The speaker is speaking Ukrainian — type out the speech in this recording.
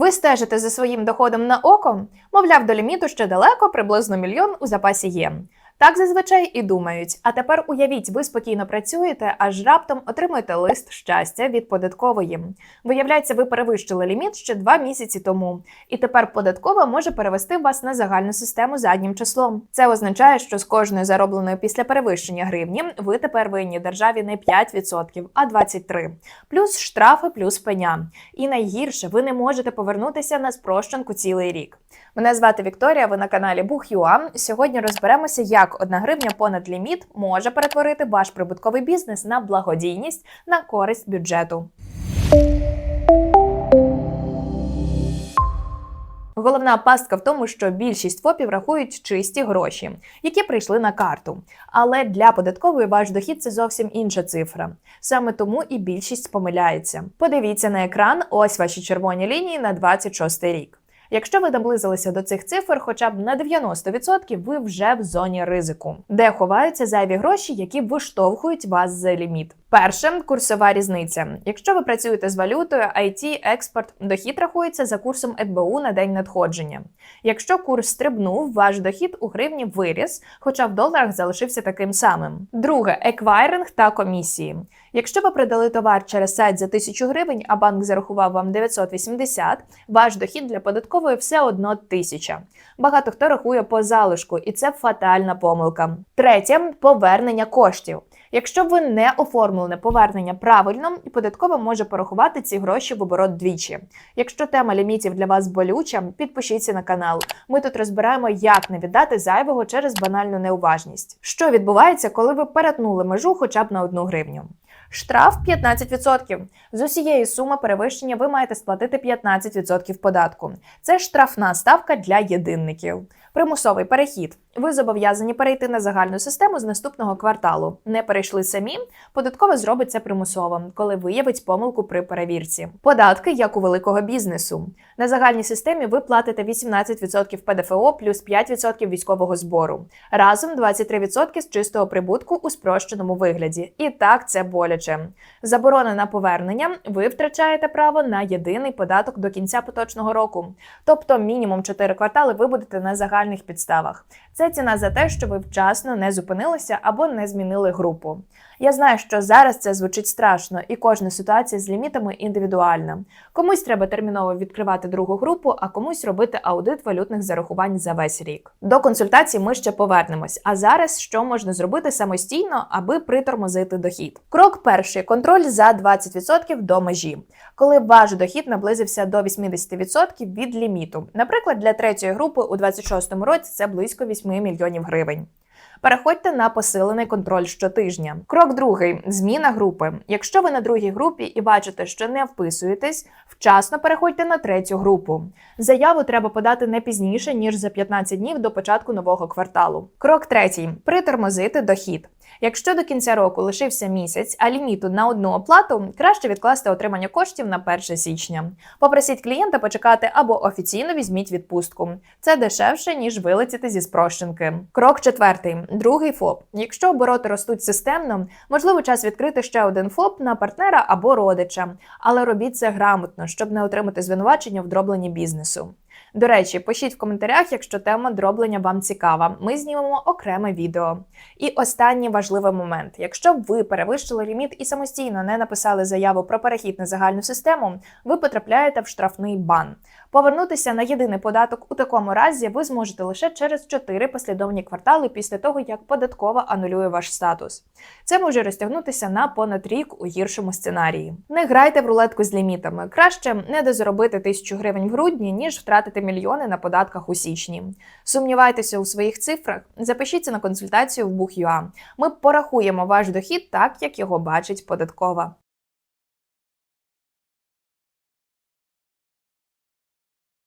Ви стежите за своїм доходом на око? Мовляв, до ліміту ще далеко, приблизно мільйон у запасі є. Так зазвичай і думають. А тепер уявіть, ви спокійно працюєте, аж раптом отримуєте лист щастя від податкової. Виявляється, ви перевищили ліміт ще два місяці тому, і тепер податкова може перевести вас на загальну систему заднім числом. Це означає, що з кожної заробленої після перевищення гривні ви тепер винні державі не 5%, а 23%. плюс штрафи, плюс пеня. І найгірше, ви не можете повернутися на спрощенку цілий рік. Мене звати Вікторія. Ви на каналі Бух.ua. Сьогодні розберемося, як одна гривня понад ліміт може перетворити ваш прибутковий бізнес на благодійність на користь бюджету. Головна пастка в тому, що більшість ФОПів рахують чисті гроші, які прийшли на карту. Але для податкової ваш дохід це зовсім інша цифра. Саме тому і більшість помиляється. Подивіться на екран, ось ваші червоні лінії на 26 рік. Якщо ви наблизилися до цих цифр, хоча б на 90%, ви вже в зоні ризику, де ховаються зайві гроші, які виштовхують вас за ліміт. Перше курсова різниця. Якщо ви працюєте з валютою, IT, експорт, дохід рахується за курсом ЕДБУ на день надходження. Якщо курс стрибнув, ваш дохід у гривні виріс, хоча в доларах залишився таким самим. Друге еквайринг та комісії. Якщо ви продали товар через сайт за 1000 гривень, а банк зарахував вам 980, ваш дохід для податкової все одно 1000. Багато хто рахує по залишку, і це фатальна помилка. Третє повернення коштів. Якщо ви не оформили повернення правильно, податкова може порахувати ці гроші в оборот двічі. Якщо тема лімітів для вас болюча, підпишіться на канал. Ми тут розбираємо, як не віддати зайвого через банальну неуважність. Що відбувається, коли ви перетнули межу хоча б на одну гривню? Штраф 15%. З усієї суми перевищення ви маєте сплатити 15% податку. Це штрафна ставка для єдинників. Примусовий перехід. Ви зобов'язані перейти на загальну систему з наступного кварталу. Не перейшли самі. Податково зробить це примусово, коли виявить помилку при перевірці. Податки як у великого бізнесу. На загальній системі ви платите 18% ПДФО плюс 5% військового збору. Разом 23% з чистого прибутку у спрощеному вигляді. І так це боляче. Заборона на повернення. Ви втрачаєте право на єдиний податок до кінця поточного року. Тобто мінімум 4 квартали ви будете на загальних підставах. Це ціна за те, що ви вчасно не зупинилися або не змінили групу. Я знаю, що зараз це звучить страшно, і кожна ситуація з лімітами індивідуальна. Комусь треба терміново відкривати другу групу, а комусь робити аудит валютних зарахувань за весь рік. До консультацій ми ще повернемось. А зараз що можна зробити самостійно, аби притормозити дохід? Крок перший контроль за 20% до межі, коли ваш дохід наблизився до 80% від ліміту. Наприклад, для третьої групи у 26-му році це близько 8 мільйонів гривень. Переходьте на посилений контроль щотижня. Крок другий зміна групи. Якщо ви на другій групі і бачите, що не вписуєтесь, вчасно переходьте на третю групу. Заяву треба подати не пізніше ніж за 15 днів до початку нового кварталу. Крок третій притормозити дохід. Якщо до кінця року лишився місяць, а ліміту на одну оплату, краще відкласти отримання коштів на 1 січня. Попросіть клієнта почекати або офіційно візьміть відпустку. Це дешевше ніж вилетіти зі спрощенки. Крок четвертий. Другий ФОП. Якщо обороти ростуть системно, можливо час відкрити ще один ФОП на партнера або родича, але робіть це грамотно, щоб не отримати звинувачення в дробленні бізнесу. До речі, пишіть в коментарях, якщо тема дроблення вам цікава. Ми знімемо окреме відео. І останній важливий момент: якщо ви перевищили ліміт і самостійно не написали заяву про перехід на загальну систему, ви потрапляєте в штрафний бан. Повернутися на єдиний податок у такому разі ви зможете лише через 4 послідовні квартали після того, як податкова анулює ваш статус. Це може розтягнутися на понад рік у гіршому сценарії. Не грайте в рулетку з лімітами. Краще не дозаробити тисячу гривень в грудні, ніж втратити мільйони на податках у січні. Сумнівайтеся у своїх цифрах, запишіться на консультацію в Бух.ua. Ми порахуємо ваш дохід так, як його бачить податкова.